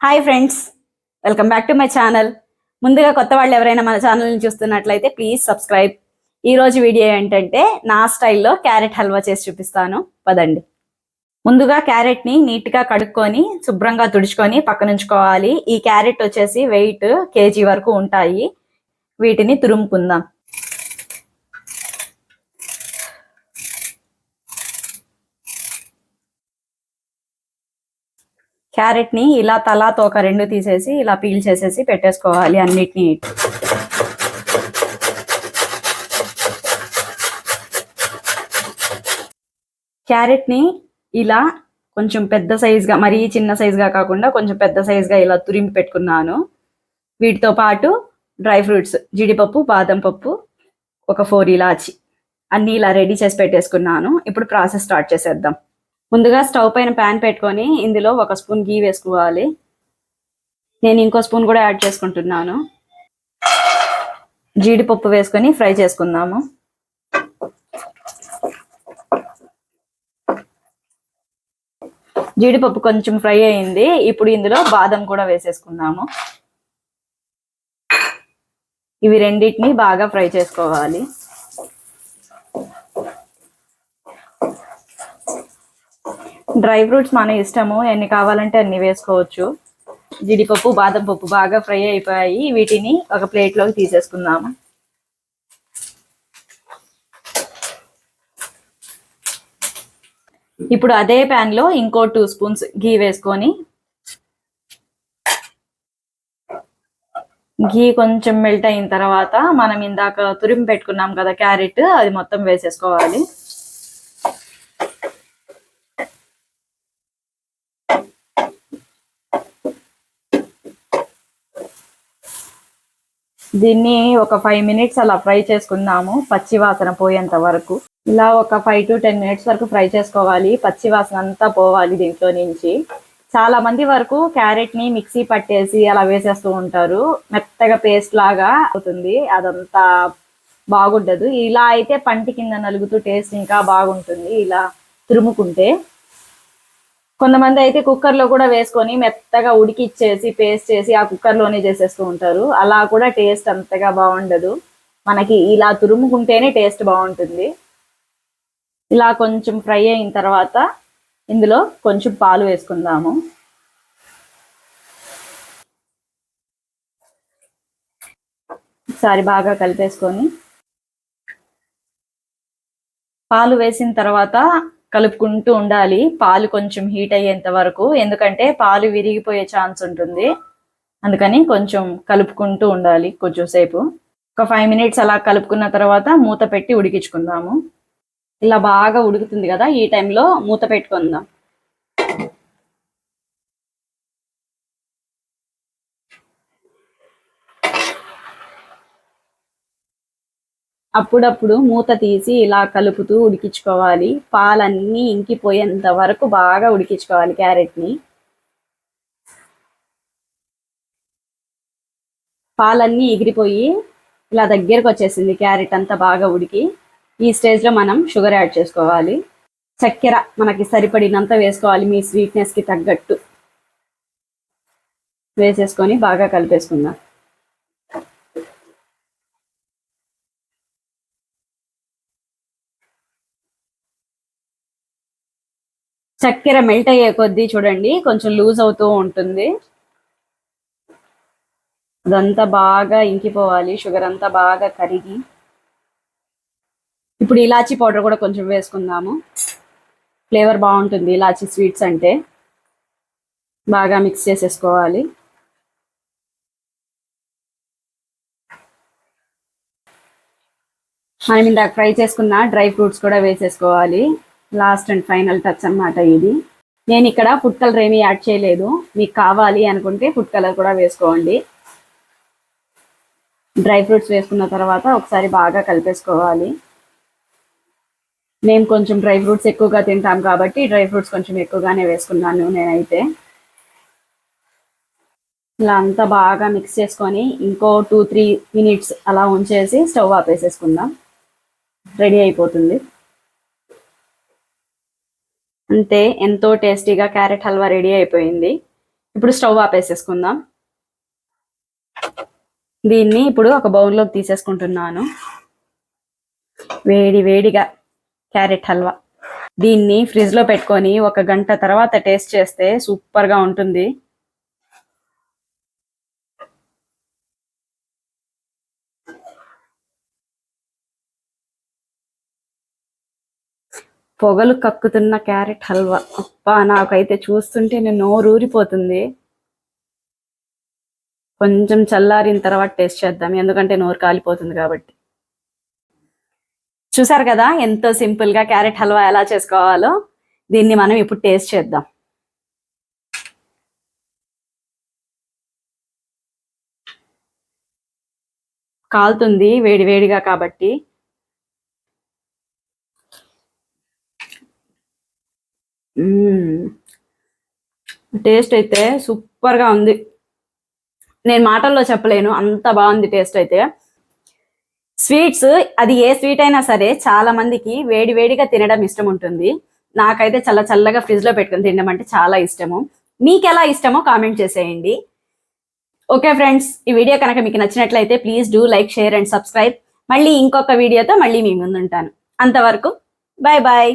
Hi friends welcome back to my channel ముందుగా కొత్త వాళ్ళు ఎవరైనా మన ఛానల్ని చూస్తున్నట్లయితే ప్లీజ్ సబ్స్క్రైబ్ ఈ రోజు వీడియో ఏంటంటే నా స్టైల్లో క్యారెట్ హల్వా చేసి చూపిస్తాను. పదండి. ముందుగా క్యారెట్ని నీట్గా కడుక్కొని శుభ్రంగా తుడుచుకొని పక్కనుంచుకోవాలి ఈ క్యారెట్ వచ్చేసి వెయిట్ కేజీ వరకు ఉంటాయి. వీటిని తురుముకుందాం. క్యారెట్ని ఇలా తలా తోక రెండు తీసేసి ఇలా పీల్ చేసేసి పెట్టేసుకోవాలి అన్నిటిని. క్యారెట్ని ఇలా కొంచెం పెద్ద సైజుగా మరీ చిన్న సైజుగా కాకుండా కొంచెం పెద్ద సైజ్గా ఇలా తురిమి పెట్టుకున్నాను. వీటితో పాటు డ్రై ఫ్రూట్స్ జీడిపప్పు బాదం పప్పు ఒక ఫోర్ ఇలాచి అన్నీ ఇలా రెడీ చేసి పెట్టేసుకున్నాను. ఇప్పుడు ప్రాసెస్ స్టార్ట్ చేసేద్దాం. ముందుగా స్టవ్ పైన ప్యాన్ పెట్టుకొని ఇందులో ఒక స్పూన్ గీ వేసుకోవాలి. నేను ఇంకో స్పూన్ కూడా యాడ్ చేసుకుంటున్నాను. జీడిపప్పు వేసుకొని ఫ్రై చేసుకుందాము. జీడిపప్పు కొంచెం ఫ్రై అయింది. ఇప్పుడు ఇందులో బాదం కూడా వేసేసుకుందాము. ఇవి రెండింటిని బాగా ఫ్రై చేసుకోవాలి. డ్రై ఫ్రూట్స్ మన ఇష్టము. ఎన్ని కావాలంటే అన్ని వేసుకోవచ్చు. జీడిపప్పు బాదం పప్పు బాగా ఫ్రై అయిపోయాయి. వీటిని ఒక ప్లేట్లోకి తీసేసుకుందాము. ఇప్పుడు అదే ప్యాన్లో ఇంకో టూ స్పూన్స్ గీ వేసుకొని గీ కొంచెం మెల్ట్ అయిన తర్వాత మనం ఇందాక తురిమి పెట్టుకున్నాం కదా క్యారెట్ అది మొత్తం వేసేసుకోవాలి. దీన్ని ఒక ఫైవ్ మినిట్స్ అలా ఫ్రై చేసుకుందాము పచ్చి వాసన పోయేంత వరకు. ఇలా ఒక ఫైవ్ టు టెన్ మినిట్స్ వరకు ఫ్రై చేసుకోవాలి పచ్చి వాసన అంతా పోవాలి దీంట్లో నుంచి. చాలా మంది వరకు క్యారెట్ని మిక్సీ పట్టేసి అలా వేసేస్తూ ఉంటారు. మెత్తగా పేస్ట్ లాగా అవుతుంది అదంతా బాగుండదు. ఇలా అయితే పంటి కింద నలుగుతూ టేస్ట్ ఇంకా బాగుంటుంది ఇలా తురుముకుంటే. కొంతమంది అయితే కుక్కర్లో కూడా వేసుకొని మెత్తగా ఉడికిచ్చేసి పేస్ట్ చేసి ఆ కుక్కర్లోనే చేసేస్తూ ఉంటారు. అలా కూడా టేస్ట్ అంతగా బాగుండదు. మనకి ఇలా తురుముకుంటేనే టేస్ట్ బాగుంటుంది. ఇలా కొంచెం ఫ్రై అయిన తర్వాత ఇందులో కొంచెం పాలు వేసుకుందాము. ఒకసారి బాగా కలిపేసుకొని పాలు వేసిన తర్వాత కలుపుకుంటూ ఉండాలి. పాలు కొంచెం హీట్ అయ్యేంత వరకు. ఎందుకంటే పాలు విరిగిపోయే ఛాన్స్ ఉంటుంది. అందుకని కొంచెం కలుపుకుంటూ ఉండాలి కొంచెం సేపు ఒక ఫైవ్ మినిట్స్ అలా కలుపుకున్న తర్వాత మూత పెట్టి ఉడికించుకుందాము. ఇలా బాగా ఉడుకుతుంది కదా ఈ టైంలో మూత పెట్టుకుందాం. అప్పుడప్పుడు మూత తీసి ఇలా కలుపుతూ ఉడికించుకోవాలి. పాలన్నీ ఇంకిపోయేంత వరకు బాగా ఉడికించుకోవాలి క్యారెట్ని. పాలన్నీ ఎగిరిపోయి ఇలా దగ్గరకు వచ్చేసింది క్యారెట్ అంతా బాగా ఉడికి. ఈ స్టేజ్లో మనం షుగర్ యాడ్ చేసుకోవాలి. చక్కెర మనకి సరిపడినంత వేసుకోవాలి మీ స్వీట్నెస్కి తగ్గట్టు. వేసేసుకొని బాగా కలిపేసుకుందాం. చక్కెర మెల్ట్ అయ్యే కొద్దీ చూడండి కొంచెం లూజ్ అవుతూ ఉంటుంది. అదంతా బాగా ఇంకిపోవాలి షుగర్ అంతా బాగా కరిగి. ఇప్పుడు ఇలాచీ పౌడర్ కూడా కొంచెం వేసుకుందాము. ఫ్లేవర్ బాగుంటుంది ఇలాచీ స్వీట్స్ అంటే. బాగా మిక్స్ చేసేసుకోవాలి. మనం ఇందాక ఫ్రై చేసుకున్న డ్రై ఫ్రూట్స్ కూడా వేసేసుకోవాలి. లాస్ట్ అండ్ ఫైనల్ టచ్ అన్నమాట ఇది. నేను ఇక్కడ ఫుడ్ కలర్ ఏమీ యాడ్ చేయలేదు. మీకు కావాలి అనుకుంటే ఫుడ్ కలర్ కూడా వేసుకోండి. డ్రై ఫ్రూట్స్ వేసుకున్న తర్వాత ఒకసారి బాగా కలిపేసుకోవాలి. మేము కొంచెం డ్రై ఫ్రూట్స్ ఎక్కువగా తింటాం కాబట్టి డ్రై ఫ్రూట్స్ కొంచెం ఎక్కువగానే వేసుకున్నాను నేనైతే. ఇలా అంతా బాగా మిక్స్ చేసుకొని ఇంకో టూ త్రీ మినిట్స్ అలా ఉంచేసి స్టవ్ ఆపేసేసుకుందాం. రెడీ అయిపోతుంది. అంతే ఎంతో టేస్టీగా క్యారెట్ హల్వా రెడీ అయిపోయింది. ఇప్పుడు స్టవ్ ఆపేసేసుకుందాం. దీన్ని ఇప్పుడు ఒక బౌల్లోకి తీసేసుకుంటున్నాను. వేడి వేడిగా క్యారెట్ హల్వా. దీన్ని ఫ్రిడ్జ్లో పెట్టుకొని ఒక గంట తర్వాత టేస్ట్ చేస్తే సూపర్గా ఉంటుంది. పొగలు కక్కుతున్న క్యారెట్ హల్వా. అబ్బా నాకైతే చూస్తుంటే నేను నోరూరిపోతుంది. కొంచెం చల్లారిన తర్వాత టేస్ట్ చేద్దాం ఎందుకంటే నోరు కాలిపోతుంది కాబట్టి. చూసారు కదా ఎంతో సింపుల్గా క్యారెట్ హల్వా ఎలా చేసుకోవాలో? దీన్ని మనం ఇప్పుడు టేస్ట్ చేద్దాం. కాలుతుంది వేడి వేడిగా కాబట్టి. టేస్ట్ అయితే సూపర్గా ఉంది. నేను మాటల్లో చెప్పలేను అంత బాగుంది టేస్ట్ అయితే. స్వీట్స్ అది ఏ స్వీట్ అయినా సరే చాలా మందికి వేడి వేడిగా తినడం ఇష్టం ఉంటుంది. నాకైతే చల్ల చల్లగా ఫ్రిడ్జ్లో తినడం అంటే చాలా ఇష్టము. మీకు ఎలా ఇష్టమో కామెంట్ చేసేయండి. ఓకే ఫ్రెండ్స్ ఈ వీడియో కనుక మీకు నచ్చినట్లయితే please do like share and subscribe. మళ్ళీ ఇంకొక వీడియోతో మళ్ళీ మీ ముందుంటాను. అంతవరకు బాయ్ బాయ్.